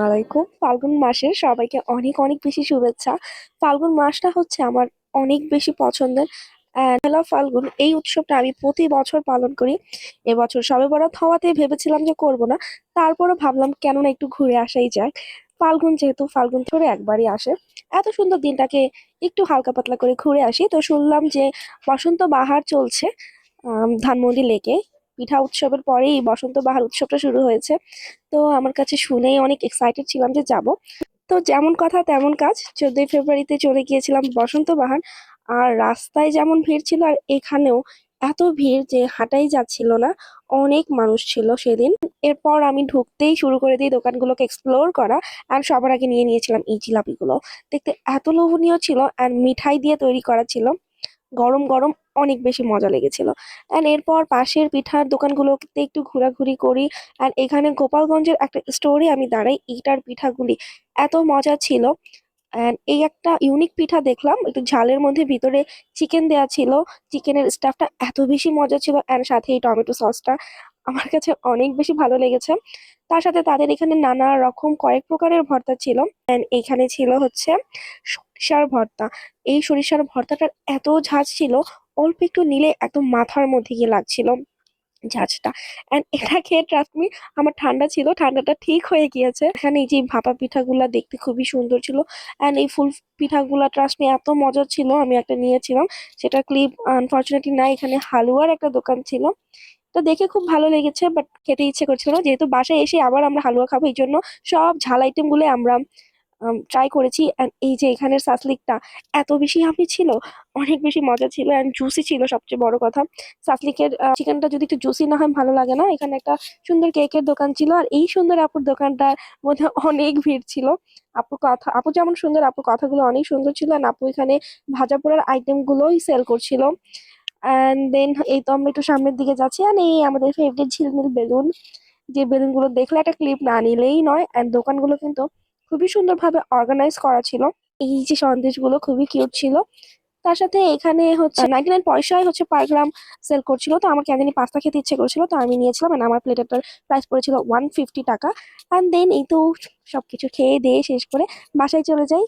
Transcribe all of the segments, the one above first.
আলাইকুম। ফাল্গুন মাসের সবাইকে অনেক অনেক বেশি শুভেচ্ছা। ফাল্গুন মাসটা হচ্ছে আমার অনেক বেশি পছন্দের। And ফাল্গুন, এই উৎসবটা আমি প্রতি বছর পালন করি। এবছর সবে বরাত হওয়াতে ভেবেছিলাম যে করব না। তারপরে ভাবলাম কেন না একটু ঘুরে আসাই যাক। ফাল্গুন যেহেতু ফাল্গুন ধরে একবারই আসে, এত সুন্দর দিনটাকে একটু হালকা পাতলা করে ঘুরে আসি। তো শুনলাম যে বসন্ত বাহার চলছে ধানমন্ডি লেকে। পিঠা উৎসবের পরেই বসন্ত বাহার উৎসবটা শুরু হয়েছে। তো আমার কাছে শুনেই অনেক এক্সাইটেড ছিলাম যে যাব। তো যেমন কথা তেমন কাজ। চোদ্দই ফেব্রুয়ারিতে চলে গিয়েছিলাম বসন্ত বাহার। আর রাস্তায় যেমন ভিড় ছিল, আর এখানেও এত ভিড় যে হাঁটাই যাচ্ছিল না, অনেক মানুষ ছিল সেদিন। এরপর আমি ঢুকতেই শুরু করে দিই দোকানগুলোকে এক্সপ্লোর করা আর সবার আগে নিয়ে নিয়েছিলাম এই জিলাপিগুলো। দেখতে এত লোভনীয় ছিল আর মিঠাই দিয়ে তৈরি করা ছিল। গরম গরম অনেক বেশি মজা লেগেছিল। অ্যান্ড এরপর পাশের পিঠার দোকানগুলোতে একটু ঘোরাঘুরি করি আর এখানে গোপালগঞ্জের একটা স্টোরে আমি দাঁড়াই ইটার পিঠাগুলি এত মজা ছিল। অ্যান্ড এই একটা ইউনিক পিঠা দেখলাম। একটু ঝালের মধ্যে ভিতরে চিকেন দেওয়া ছিল। চিকেনের স্টাফটা এত বেশি মজা ছিল। অ্যান্ড সাথে এই টমেটো সসটা আমার কাছে অনেক বেশি ভালো লেগেছে। তার সাথে তাদের এখানে নানা রকম কয়েক প্রকারের ভর্তা ছিল। অ্যান্ড এখানে ছিল হচ্ছে সরিষার ভর্তা। এই সরিষার ভর্তাটার এত ঝাঁজ ছিল, অল্প একটু নিলে একদম মাথার মধ্যে গিয়ে লাগছিল। ঝাঁঝটা। অ্যান্ড এটা খেয়ে ট্রাস্ট মি আমার ঠান্ডা ছিল, ঠান্ডাটা ঠিক হয়ে গিয়েছে। এখানে এই যে ভাপা পিঠাগুলা দেখতে খুবই সুন্দর ছিল। অ্যান্ড এই ফুল পিঠাগুলা ট্রাস্ট মি এত মজার ছিল, আমি একটা নিয়েছিলাম। সেটা ক্লিপ আনফর্চুনেটলি না এখানে হালুয়ার একটা দোকান ছিল। তো দেখে খুব ভালো লেগেছে বাট খেতে ইচ্ছে করছিল না। যেহেতু বাসায় এসে আবার আমরা হালুয়া খাব এই জন্য সব ঝাল আইটেমগুলো আমরা ট্রাই করেছি অ্যান্ড এই যে এখানের সাসলিকটা এত বেশি হাফি ছিল, অনেক বেশি মজা ছিল অ্যান্ড জুসি ছিল সবচেয়ে বড় কথা। সাসলিকের চিকেনটা যদি একটু জুসি না হয় ভালো লাগে না। এখানে একটা সুন্দর কেকের দোকান ছিল আর এই সুন্দর আপুর দোকানটার মধ্যে অনেক ভিড় ছিল। আপুর কথা, আপু যেমন সুন্দর আপুর কথাগুলো অনেক সুন্দর ছিল আর আপু এখানে ভাজা পোড়ার আইটেম গুলোই সেল করছিল। অ্যান্ড দেন এই তো আমরা একটু সামনের দিকে যাচ্ছি আর এই আমাদের ফেভারিট ঝিলমিল বেলুন। যে বেলুনগুলো দেখলে একটা ক্লিপ না নিলেই নয় অ্যান্ড দোকানগুলো কিন্তু খুবই সুন্দরভাবে অর্গানাইজ করা ছিল। এই যে সন্দেশগুলো খুবই কিউট ছিল। তার সাথে এখানে হচ্ছে নাইনটি নাইন পয়সায় হচ্ছে পার গ্রাম সেল করছিল। তো আমার কেন পাস্তা খেতে ইচ্ছে করছিল, তো আমি নিয়েছিলাম মানে আমার প্লেটারটার প্রাইস পড়েছিল ওয়ান ফিফটি টাকা। অ্যান্ড দেন এই তো সব কিছু খেয়ে দিয়ে শেষ করে বাসায় চলে যাই।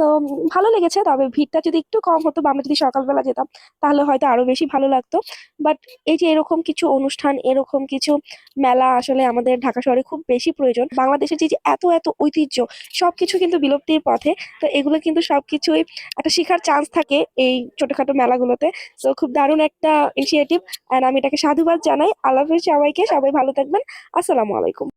সো ভালো লেগেছে, তবে ভিড়টা যদি একটু কম হতো বা আমরা যদি সকালবেলা যেতাম, তাহলে হয়তো আরও বেশি ভালো লাগতো। বাট এই যে এরকম কিছু অনুষ্ঠান, এরকম কিছু মেলা আসলে আমাদের ঢাকা শহরে খুব বেশি প্রয়োজন। বাংলাদেশের যে এত এত ঐতিহ্য, সবকিছু কিন্তু বিলুপ্তির পথে। তো এগুলো কিন্তু সবকিছুই একটা শেখার চান্স থাকে এই ছোটখাটো মেলাগুলোতে। তো খুব দারুণ একটা ইনিশিয়েটিভ অ্যান্ড আমি এটাকে সাধুবাদ জানাই। আল্লাহ সবাইকে, সবাই ভালো থাকবেন। আসসালামু আলাইকুম।